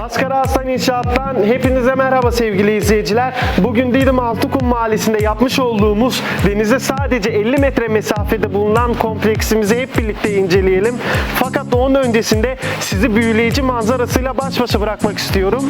Askara Hasan İnşaat'tan hepinize merhaba sevgili izleyiciler. Bugün Didim Altıkum Mahallesi'nde yapmış olduğumuz denize sadece 50 metre mesafede bulunan kompleksimizi hep birlikte inceleyelim. Fakat onun öncesinde sizi büyüleyici manzarasıyla baş başa bırakmak istiyorum.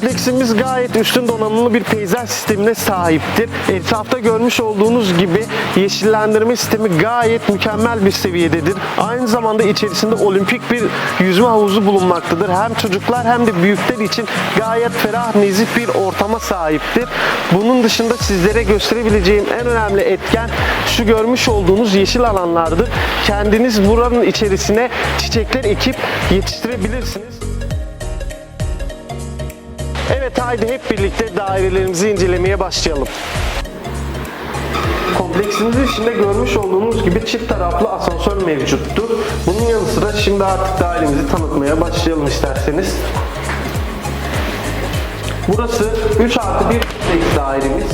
Kompleksimiz gayet üstün donanımlı bir peyzaj sistemine sahiptir. Etrafta görmüş olduğunuz gibi yeşillendirme sistemi gayet mükemmel bir seviyededir. Aynı zamanda içerisinde olimpik bir yüzme havuzu bulunmaktadır. Hem çocuklar hem de büyükler için gayet ferah, nezih bir ortama sahiptir. Bunun dışında sizlere gösterebileceğim en önemli etken şu görmüş olduğunuz yeşil alanlardır. Kendiniz buranın içerisine çiçekler ekip yetiştirebilirsiniz. Evet haydi hep birlikte dairelerimizi incelemeye başlayalım. Kompleksimizin içinde görmüş olduğunuz gibi çift taraflı asansör mevcuttur. Bunun yanı sıra şimdi artık dairemizi tanıtmaya başlayalım isterseniz. Burası 3 artı 1 duplex dairemiz.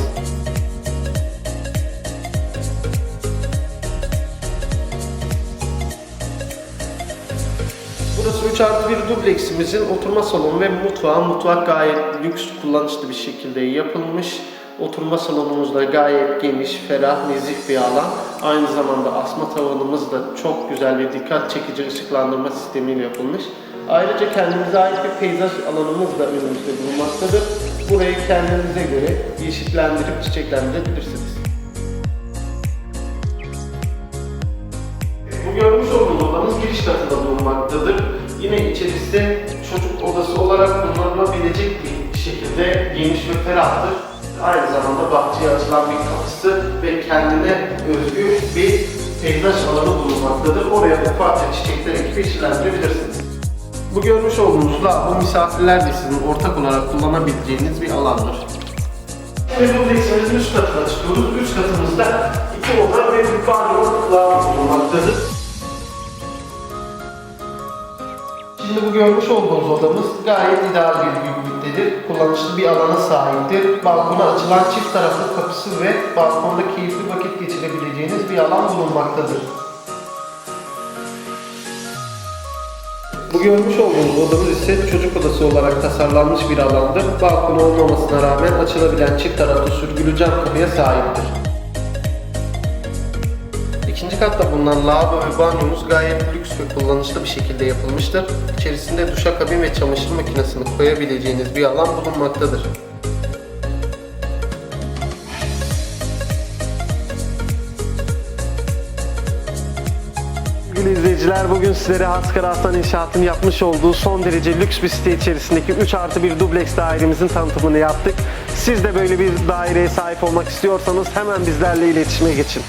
3 artı 1 dubleksimizin oturma salonu ve mutfağı. Mutfak gayet lüks, kullanışlı bir şekilde yapılmış. Oturma salonumuz da gayet geniş, ferah, nezih bir alan. Aynı zamanda asma tavanımız da çok güzel ve dikkat çekici ışıklandırma sistemiyle yapılmış. Ayrıca kendimize ait bir peyzaj alanımız da önümüzde bulunmaktadır. Burayı kendinize göre yeşillendirip çiçeklendirebilirsiniz. Bu görmüş olduğunuz odamız giriş katında bulunmaktadır. Yine içerisi çocuk odası olarak kullanılabilecek bir şekilde geniş ve ferahtır. Aynı zamanda bahçeye açılan bir kapısı ve kendine özgü bir peyzaj alanı bulunmaktadır. Oraya ufakça çiçekler ekip yeşillendirebilirsiniz. Bu görmüş olduğunuz lavabo misafirler de sizin ortak olarak kullanabileceğiniz bir alandır. Ve bu üst katına çıkıyoruz. Üst katımızda iki oda ve bir banyo lavabo bulunmaktadır. Şimdi bu görmüş olduğunuz odamız gayet ideal bir büyüklüktedir. Kullanışlı bir alana sahiptir. Balkona açılan çift taraflı kapısı ve balkonda keyifli vakit geçirebileceğiniz bir alan bulunmaktadır. Bu görmüş olduğunuz odamız ise çocuk odası olarak tasarlanmış bir alandır. Balkonu olmamasına rağmen açılabilen çift taraflı sürgülü cam kapıya sahiptir. İkinci katta bulunan lavabo ve banyomuz gayet lüks ve kullanışlı bir şekilde yapılmıştır. İçerisinde duşakabin ve çamaşır makinesini koyabileceğiniz bir alan bulunmaktadır. Sevgili izleyiciler bugün sizlere Haskar Aslan İnşaat'ın yapmış olduğu son derece lüks bir site içerisindeki 3 artı 1 dubleks dairemizin tanıtımını yaptık. Siz de böyle bir daireye sahip olmak istiyorsanız hemen bizlerle iletişime geçin.